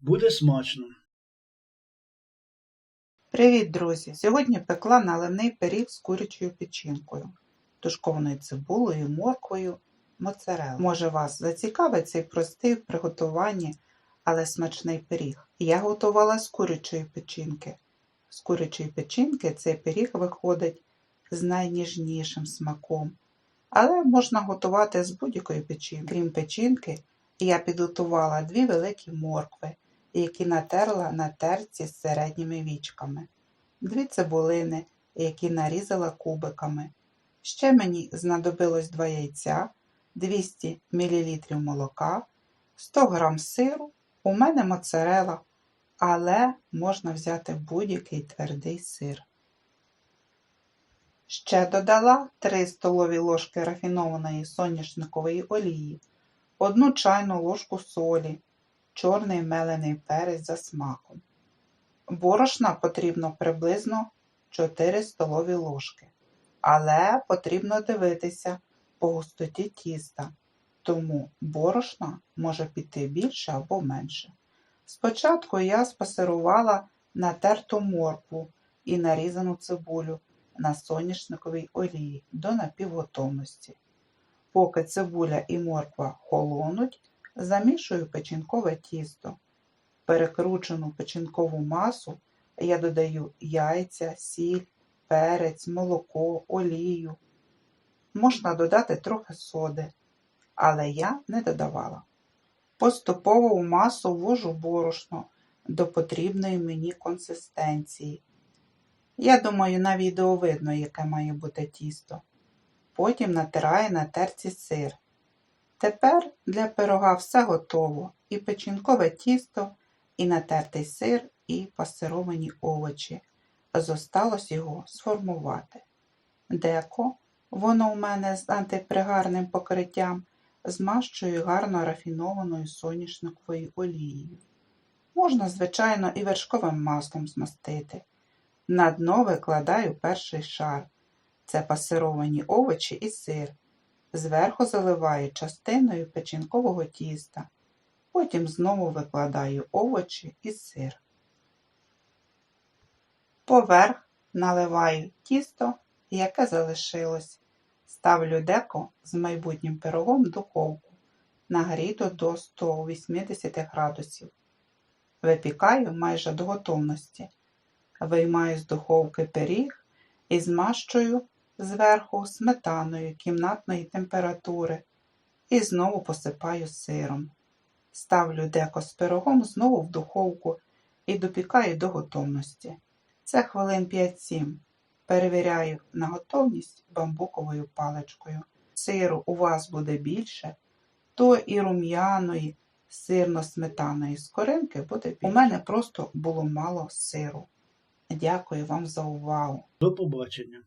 Буде смачно. Привіт, друзі! Сьогодні пекла наливний пиріг з курячою печінкою, тушкованою цибулею, морквою, моцарелою. Може вас зацікавить цей простий в приготуванні, але смачний пиріг. Я готувала з курячої печінки. З курячої печінки цей пиріг виходить з найніжнішим смаком, але можна готувати з будь-якої печінки. Крім печінки, я підготувала дві великі моркви, які натерла на терці з середніми вічками, дві цибулини, які нарізала кубиками. Ще мені знадобилось два яйця, 200 мл молока, 100 г сиру, у мене моцарела, але можна взяти будь-який твердий сир. Ще додала 3 столові ложки рафінованої соняшникової олії, 1 чайну ложку солі, чорний мелений перець за смаком. Борошна потрібно приблизно 4 столові ложки, але потрібно дивитися по густоті тіста, тому борошна може піти більше або менше. Спочатку я спасирувала натерту моркву і нарізану цибулю на соняшниковій олії до напівготовності. Поки цибуля і морква холонуть, замішую печінкове тісто. Перекручену печінкову масу я додаю яйця, сіль, перець, молоко, олію. Можна додати трохи соди, але я не додавала. Поступово у масу ввожу борошно до потрібної мені консистенції. Я думаю, на відео видно, яке має бути тісто. Потім натираю на терці сир. Тепер для пирога все готово: і печінкове тісто, і натертий сир, і пасировані овочі. Зосталось його сформувати. Деко, воно у мене з антипригарним покриттям, змащую гарно рафінованою соняшниковою олією. Можна, звичайно, і вершковим маслом змастити. На дно викладаю перший шар. Це пасировані овочі і сир. Зверху заливаю частиною печінкового тіста. Потім знову викладаю овочі і сир. Поверх наливаю тісто, яке залишилось. Ставлю деко з майбутнім пирогом в духовку, нагріту до 180 градусів. Випікаю майже до готовності. Виймаю з духовки пиріг і змащую зверху сметаною кімнатної температури і знову посипаю сиром. Ставлю деко з пирогом знову в духовку і допікаю до готовності. Це хвилин 5-7. Перевіряю на готовність бамбуковою паличкою. Сиру у вас буде більше, то і рум'яної сирно-сметаної скоринки буде більше. У мене просто було мало сиру. Дякую вам за увагу. До побачення.